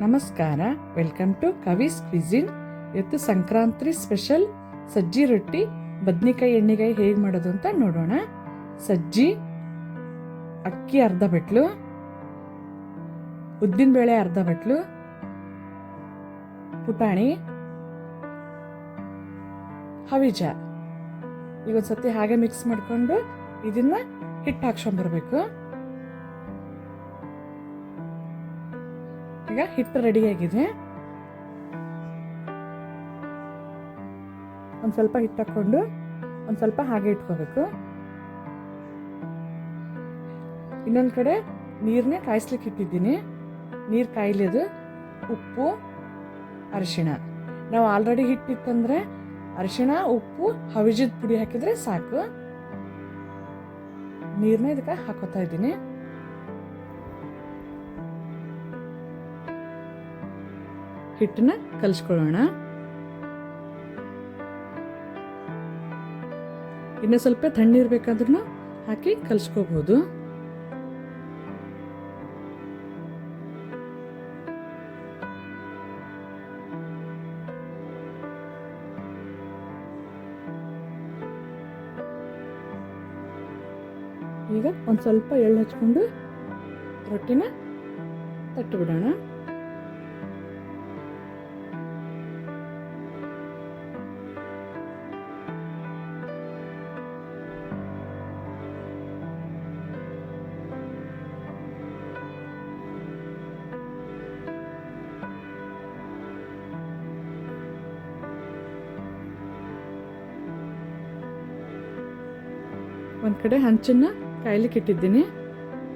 ನಮಸ್ಕಾರ. Welcome to ಕವಿಸ್ cuisine ಇವತ್ತು Sankranti special. ಸಜ್ಜಿ ರೊಟ್ಟಿ, ಬದ್ನಿಕಾಯಿ ಎಣ್ಣೆಗಾಯಿ ಹೇಗೆ ಮಾಡೋದು ಅಂತ ನೋಡೋಣ. ಸಜ್ಜಿ, ಅಕ್ಕಿ ಅರ್ಧ ಬಟ್ಲು ಉದ್ದಿನಬೇಳೆ ಅರ್ಧ ಬಟ್ಲು, ಪುಟಾಣಿ, ಹವಿಜ. ಈಗ ಒಂದ್ಸತಿ ಹಾಗೆ ಮಿಕ್ಸ್ ಮಾಡ್ಕೊಂಡು ಇದನ್ನ ಹಿಟ್ಟು ಹಾಕ್ಸ್ಕೊಂಡ್ಬರ್ಬೇಕು ಈಗ ಹಿಟ್ಟು ರೆಡಿಯಾಗಿದೆ ಒಂದು ಸ್ವಲ್ಪ ಹಿಟ್ಟು ಹಾಕ್ಕೊಂಡು ಒಂದು ಸ್ವಲ್ಪ ಹಾಗೆ ಇಟ್ಕೋಬೇಕು. ಇನ್ನೊಂದು ಕಡೆ ನೀರನ್ನೇ ಕಾಯಿಸ್ಲಿಕ್ಕೆ ಇಟ್ಟಿದ್ದೀನಿ. ನೀರು ಕಾಯಿಲಿದು ಉಪ್ಪು, ಅರಿಶಿಣ. ನಾವು ಆಲ್ರೆಡಿ ಹಿಟ್ಟಿತ್ತಂದರೆ ಅರಿಶಿಣ, ಉಪ್ಪು ಹವಿಜದ ಪುಡಿ ಹಾಕಿದ್ರೆ ಸಾಕು. ನೀರನ್ನ ಇದಕ್ಕೆ ಹಾಕೋತಾ ಇದ್ದೀನಿ. ಹಿಟ್ಟನ್ನ ಕಲಿಸ್ಕೊಳ್ಳೋಣ. ಇನ್ನು ಸ್ವಲ್ಪ ತಣ್ಣೀರ್ ಬೇಕಾದ್ರೂ ಹಾಕಿ ಕಲಿಸ್ಕೋಬಹುದು ಈಗ ಒಂದು ಸ್ವಲ್ಪ ಎಳ್ಳು ಹಚ್ಕೊಂಡು ರೊಟ್ಟಿನ ತಟ್ಟು ಬಿಡೋಣ ಒಂದು ಕಡೆ ಹಂಚನ್ನ ಕಾಯ್ಲಿಕ್ಕೆ ಇಟ್ಟಿದ್ದೀನಿ.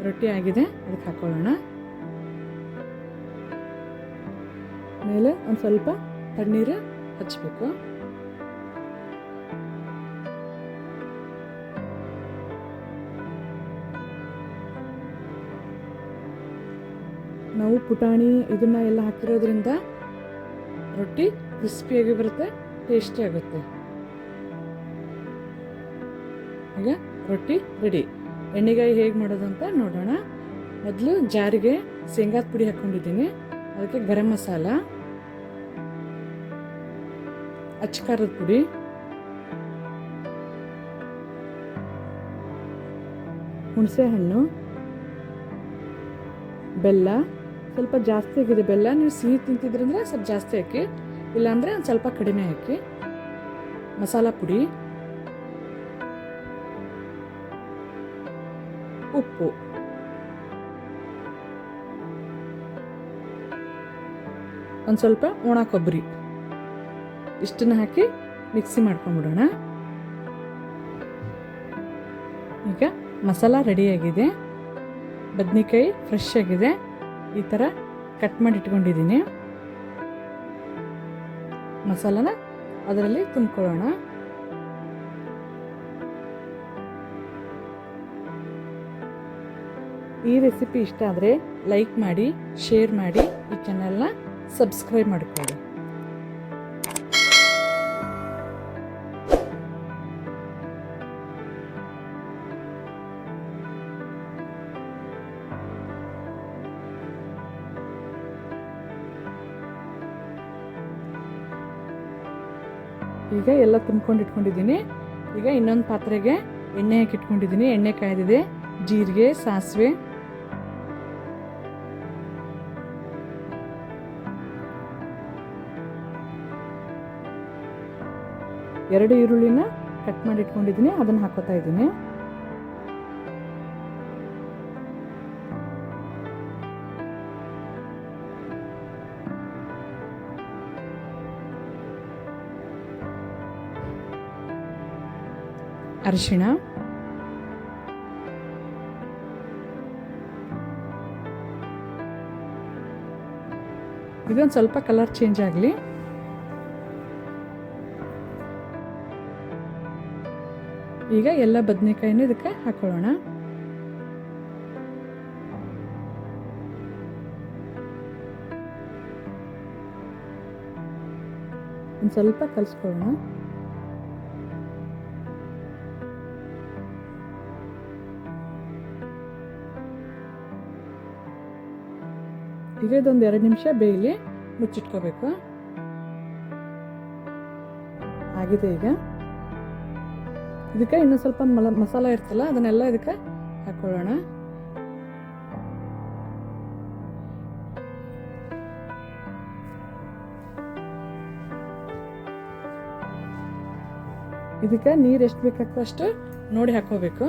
ರೊಟ್ಟಿ ಆಗಿದೆ ಅದಕ್ಕೆ ಹಾಕೊಳ್ಳೋಣ. ಮೇಲೆ ಒಂದು ಸ್ವಲ್ಪ ತಣ್ಣೀರು ಹಚ್ಚಬೇಕು ನಾವು ಪುಟಾಣಿ ಇದನ್ನ ಎಲ್ಲ ಹಾಕಿರೋದ್ರಿಂದ ರೊಟ್ಟಿ ಕ್ರಿಸ್ಪಿಯಾಗಿ ಬರುತ್ತೆ ಟೇಸ್ಟಿ ಆಗುತ್ತೆ. ಈಗ ರೊಟ್ಟಿ ರೆಡಿ ಎಣ್ಣೆಗಾಯಿ ಹೇಗೆ ಮಾಡೋದು ಅಂತ ನೋಡೋಣ. ಮೊದಲು ಜಾರಿಗೆ ಶೇಂಗಾದ ಪುಡಿ ಹಾಕ್ಕೊಂಡಿದ್ದೀನಿ ಅದಕ್ಕೆ ಗರಂ ಮಸಾಲ. ಅಚ್ಚಕಾರದ ಪುಡಿ. ಹುಣಸೆ ಹಣ್ಣು ಬೆಲ್ಲ. ಸ್ವಲ್ಪ ಜಾಸ್ತಿ ಆಗಿದೆ ಬೆಲ್ಲ. ನೀವು ಸಿಹಿ ತಿಂತಿದ್ರಂದ್ರೆ ಸ್ವಲ್ಪ ಜಾಸ್ತಿ ಹಾಕಿ. ಇಲ್ಲಾಂದರೆ ಒಂದು ಸ್ವಲ್ಪ ಕಡಿಮೆ ಹಾಕಿ. ಮಸಾಲ ಪುಡಿ. ಉಪ್ಪು. ಒಂದು ಸ್ವಲ್ಪ ಒಣ ಕೊಬ್ಬರಿ. ಇಷ್ಟನ್ನ ಹಾಕಿ ಮಿಕ್ಸಿ ಮಾಡ್ಕೊಂಡ್ಬಿಡೋಣ. ಈಗ ಮಸಾಲ ರೆಡಿಯಾಗಿದೆ ಬದ್ನಿಕಾಯಿ ಫ್ರೆಶ್ ಆಗಿದೆ. ಈ ಥರ ಕಟ್ ಮಾಡಿ ಇಟ್ಕೊಂಡಿದ್ದೀನಿ. ಮಸಾಲನ ಅದರಲ್ಲಿ ತುಂಬ್ಕೊಳ್ಳೋಣ. ಈ ರೆಸಿಪಿ ಇಷ್ಟ ಆದರೆ ಲೈಕ್ ಮಾಡಿ ಶೇರ್ ಮಾಡಿ, ಈ ಚಾನಲ್ನ ಸಬ್ಸ್ಕ್ರೈಬ್ ಮಾಡಿಕೊಳ್ಳಿ. ಈಗ ಎಲ್ಲ ತುಂಬ್ಕೊಂಡು ಇಟ್ಕೊಂಡಿದ್ದೀನಿ. ಈಗ ಇನ್ನೊಂದು ಪಾತ್ರೆಗೆ ಎಣ್ಣೆ ಹಾಕಿ ಇಟ್ಕೊಂಡಿದ್ದೀನಿ. ಎಣ್ಣೆ ಕಾಯ್ದಿದೆ. ಜೀರಿಗೆ, ಸಾಸಿವೆ ಎರಡು ಈರುಳ್ಳಿನ ಕಟ್ ಮಾಡಿ ಇಟ್ಕೊಂಡಿದ್ದೀನಿ ಅದನ್ನು ಹಾಕೋತಾ ಇದ್ದೀನಿ. ಅರಿಶಿಣ. ಇದೊಂದು ಸ್ವಲ್ಪ ಕಲರ್ ಚೇಂಜ್ ಆಗಲಿ. ಈಗ ಎಲ್ಲ ಬದನೆಕಾಯಿನೂ ಇದಕ್ಕೆ ಹಾಕೊಳ್ಳೋಣ. ಒಂದು ಸ್ವಲ್ಪ ಕಲಿಸ್ಕೊಳ್ಳೋಣ. ಈಗ ಇದೊಂದು ಎರಡು ನಿಮಿಷ ಬೇಯಲಿ, ಮುಚ್ಚಿಟ್ಕೋಬೇಕು. ಆಗಿದೆ ಈಗ. ಇದಕ್ಕೆ ಇನ್ನೂ ಸ್ವಲ್ಪ ಮಲ ಮಸಾಲ ಇರ್ತಲ್ಲ, ಅದನ್ನೆಲ್ಲ ಇದಕ್ಕೆ ಹಾಕೊಳ್ಳೋಣ. ಇದಕ್ಕೆ ನೀರು ಎಷ್ಟು ಬೇಕಾಗ್ತೋ ಅಷ್ಟು ನೋಡಿ ಹಾಕೋಬೇಕು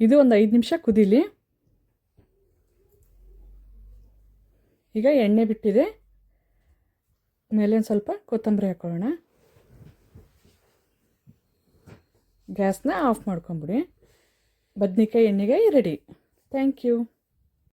ಇದು ಒಂದು ಐದು ನಿಮಿಷ ಕುದೀಲಿ. ಈಗ ಎಣ್ಣೆ ಬಿಟ್ಟಿದೆ. ಮೇಲೆ ಒಂದು ಸ್ವಲ್ಪ ಕೊತ್ತಂಬರಿ ಹಾಕೊಳ್ಳೋಣ. ಗ್ಯಾಸ್ನ ಆಫ್ ಮಾಡ್ಕೊಂಬಿಡಿ. ಬದ್ನಿಕಾಯಿ ಎಣ್ಣೆಗಾಯಿ ರೆಡಿ ಥ್ಯಾಂಕ್ ಯು